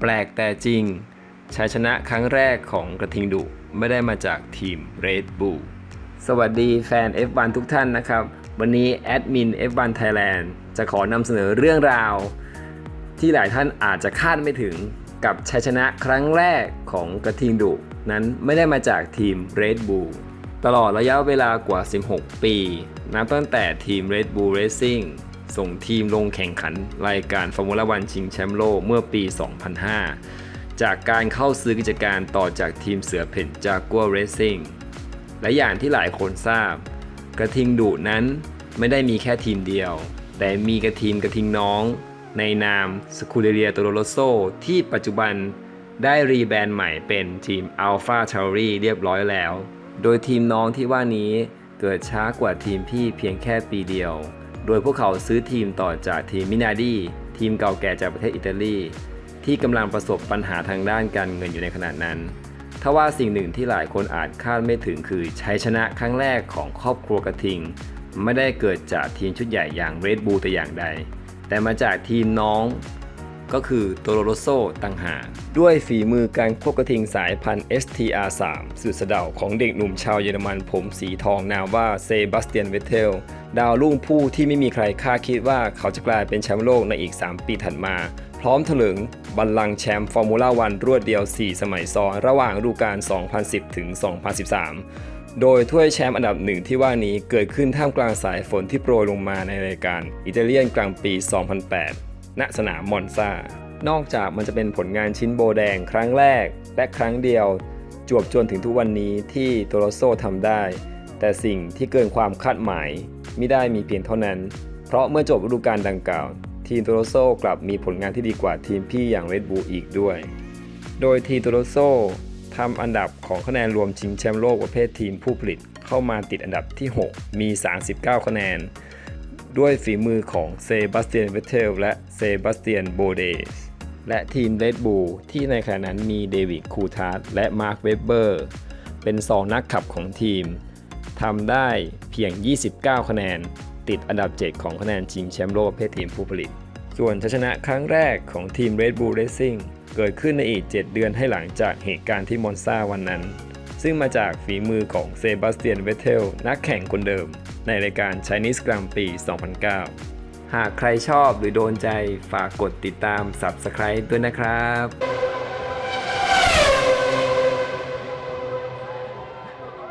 แปลกแต่จริง ชัยชนะครั้งแรกของกระทิงดุไม่ได้มาจากทีม Red Bull สวัสดีแฟน F1 ทุกท่านนะครับ วันนี้แอดมิน F1 Thailand จะขอนำเสนอเรื่องราว ที่หลายท่านอาจจะคาดไม่ถึงกับชัยชนะครั้งแรกของกระทิงดุนั้นไม่ได้มาจากทีม Red Bull ตลอดระยะเวลากว่า 16 ปี นับตั้งแต่ทีม Red Bull Racing ส่งทีมลงแข่งขันรายการฟอร์มูล่าวันชิงแชมป์โลกเมื่อปี 2005 จากการเข้าซื้อกิจการต่อจากทีมเสือเพ่นจากกัวเรซิ่งและอย่างที่หลายคนทราบ กระทิงดุนั้นไม่ได้มีแค่ทีมเดียว แต่มีกระทีมกระทิงน้อง ในนามสคูเดเรียโตโรโลโซที่ปัจจุบันได้รีแบรนด์ใหม่เป็นทีม Alpha t a u r i เรียบร้อยแล้ว โดยทีมน้องที่ว่านี้เกิดช้ากว่าทีมพี่เพียงแค่ปีเดียว โดยพวกเขาซื้อทีมต่อจากทีมมินาดีทีมเก่าแก่จากประเทศอิตาลีที่กำลังประสบปัญหาทางด้านการเงินอยู่ในขณะนั้นทว่าสิ่งหนึ่งที่หลายคนอาจคาดไม่ถึงคือชัยชนะครั้งแรกของครอบครัวกระทิง ไม่ได้เกิดจากทีมชุดใหญ่อย่างเรดบู l แต่อย่างใด แต่มาจากทีมน้องก็คือโตโรโรโซต่างหากด้วยฝีมือการควบกระทิงสายพันธุ์ STR3 สุดสะเดาของเด็กหนุ่มชาวเยอรมันผมสีทองนามว่าเซบาสเตียนเวเทล ดาวรุ่งผู้ที่ไม่มีใครคาดคิดว่าเขาจะกลายเป็นแชมป์โลกในอีก 3 ปีถัดมา พร้อมถลึงบัลลังก์แชมป์ฟอร์มูล่าวันรวดเดียว 4 สมัยซ้อนระหว่างฤดูกาล 2010 ถึง 2013 โดยถ้วยแชมป์อันดับหนึ่งที่ว่านี้เกิดขึ้นท่ามกลางสายฝนที่โปรยลงมาในรายการอิตาเลียนกลางปี 2008 ณ สนามมอนซานอกจากมันจะเป็นผลงานชิ้นโบแดงครั้งแรก และครั้งเดียว จวบจนถึงทุกวันนี้ที่โตโรโซทำได้ แต่สิ่งที่เกินความคาดหมาย ม่ได้มีเพียงเท่านั้น เพราะเมื่อจบฤดูกาลดังกล่าว ทีมโตโรโซกลับมีผลงานที่ดีกว่าทีมพี่อย่างเรดบู l อีกด้วย โดยทีมโตโรโซทำอันดับของคะแนนรวมชิงแชมป์โลกประเภททีมผู้ผลิตเข้ามาติดอันดับที่ 6 มี 39 คะแนน ด้วยฝีมือของเซบาสเตียนเวเทลและเซบาสเตียนโบเดสและทีม Red Bull ที่ในขณะนั้นมีเดวิดคูทาร์และมาร์คเวเบอร์เป็น2นักขับของทีม ทำได้เพียง 29 คะแนน ติดอันดับ 7 ของคะแนนชิงแชมป์โลกประเภททีมผู้ผลิต ส่วนชัยชนะครั้งแรกของทีม Red Bull Racing เกิดขึ้นในอีก 7 เดือนให้หลังจากเหตุการณ์ที่มอนซาวันนั้น ซึ่งมาจากฝีมือของเซบาสเตียนเวเทลนักแข่งคนเดิม ในรายการ Chinese Grand Prix 2009 หากใครชอบหรือโดนใจฝากกดติดตาม Subscribe ด้วยนะครับ